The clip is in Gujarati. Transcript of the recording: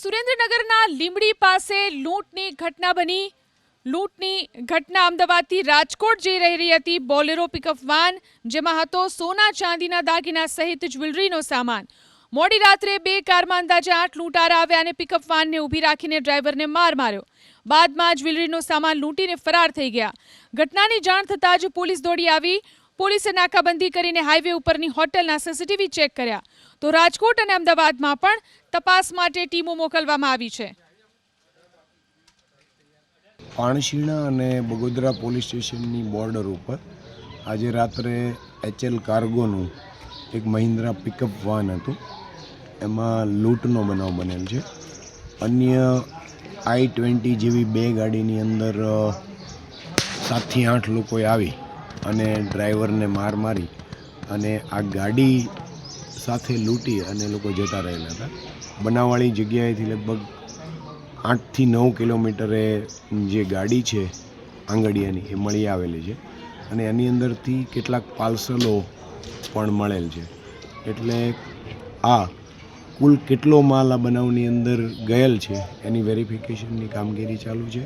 સુરેન્દ્રનગરના લીંબડી પાસે લૂંટની ઘટના બની. લૂંટની ઘટના અમદાવાદથી રાજકોટ જઈ રહી હતી. બોલેરો પિકઅપ વાન, જેમાં હતો સોના ચાંદીના દાગીના સહિત જ્વેલરીનો સામાન. મોડી રાત્રે બે કારમાં અંદાજે આઠ લૂંટારા આવ્યા અને પિકઅપ વાનને ઊભી રાખીને ડ્રાઈવરને માર માર્યો. બાદમાં જ્વેલરીનો સામાન લૂંટીને ફરાર થઈ ગયા. ઘટનાની જાણ થતાં જ પોલીસ દોડી આવી. પોલીસે નાકાબંધી કરીને હાઈવે ઉપરની હોટલના સીસીટીવી ચેક કર્યા. તો રાજકોટ અને અમદાવાદમાં પણ તપાસ માટે ટીમો મોકલવામાં આવી છે. પાણશીણા અને બગોદરા પોલીસ સ્ટેશનની બોર્ડર ઉપર આજે રાત્રે એચએલ કાર્ગોનું એક મહિન્દ્રા પિકઅપ વાન હતું. એમાં લૂંટનો બનાવ બનેલ છે. અન્ય આઈ ટ્વેન્ટી જેવી બે ગાડીની અંદર સાતથી આઠ લોકોએ આવી. અને ડ્રાઈવરને માર મારી અને આ ગાડી સાથે લૂંટી અને લોકો જતા રહેલા હતા. બનાવવાળી જગ્યાએથી લગભગ આઠથી નવ કિલોમીટરે જે ગાડી છે આંગડિયાની એ મળી આવેલી છે અને એની અંદરથી કેટલાક પાર્સલો પણ મળેલ છે. એટલે આ કુલ કેટલો માલ આ બનાવની અંદર ગયેલ છે એની વેરિફિકેશનની કામગીરી ચાલુ છે.